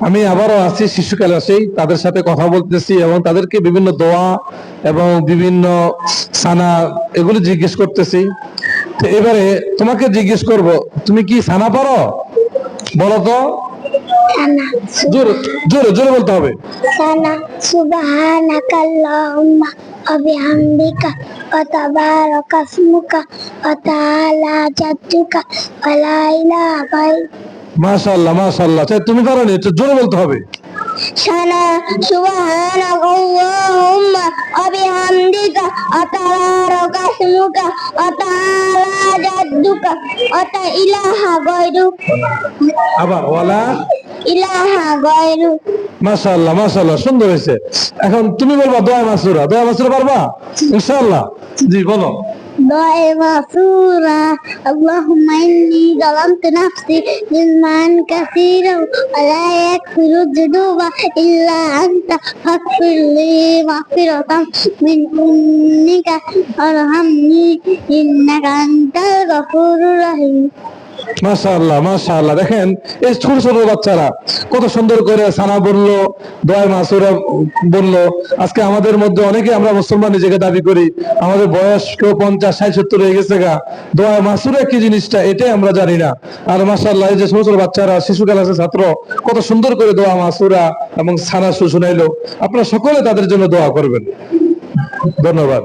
আমি আবারও আছি শিশুকালে আসি তাদের সাথে কথা বলতেছি এবং তাদেরকে বিভিন্ন দোয়া এবং বিভিন্ন সানা এগুলো জিজ্ঞেস করতেছি। তো এবারে তোমাকে জিজ্ঞেস করব তুমি কি সানা পারো? বলো তো। জোরে জোরে জোরে বলতে হবে। সানা সুবহানাকা আল্লাহুম্মা ওয়া বিহামদিকা ওয়া তাবারাকা ইসমুকা ওয়া তাআলা মাশাআল্লাহ মাশাআল্লাহ। আচ্ছা তুমি পারো নি? একটু জোরে বলতে হবে। সানা সুবহানাকা আল্লাহুম্মা ওয়া বিহামদিকা ওয়া তাবারাকা ইসমুকা তাআলা জাদ্দুকা ওয়া ইলাহা গায়রুক আবার ওয়ালা? ইলাহা গায়রুক মাশাআল্লাহ মাশাআল্লাহ সুন্দর হয়েছে। এখন তুমি বলবা দোয়া মাসুরা দোয়া মাসুরা পারবা? ইনশাআল্লাহ। জি বলো। دعاء مغفورة اللهم إني ظلمت نفسي ظلما كثيرا ولا يغفر الذنوب إلا أنت فاغفر لي مغفرة من عندك وارحمني إنك أنت الغفور الرحيم মাশাআল্লাহ মাশাআল্লাহ। দেখেন, এই ছোট ছোট বাচ্চারা কত সুন্দর করে সানা বলল, দোয়া মাসুরা বলল। আজকে আমাদের মধ্যে অনেকে আমরা মুসলমান নিজেকে দাবি করি, আমাদের বয়স কেউ পঞ্চাশ, ষাট, সত্তর হয়ে গেছে গা। দোয়া মাসুরা কি জিনিসটা, এটাই আমরা জানি না। আর মাশাআল্লাহ, এই যে ছোট ছোট বাচ্চারা, শিশু ক্লাসের ছাত্র, কত সুন্দর করে দোয়া মাসুরা এবং সানা শুনাইলো। আপনারা সকলে তাদের জন্য দোয়া করবেন। ধন্যবাদ।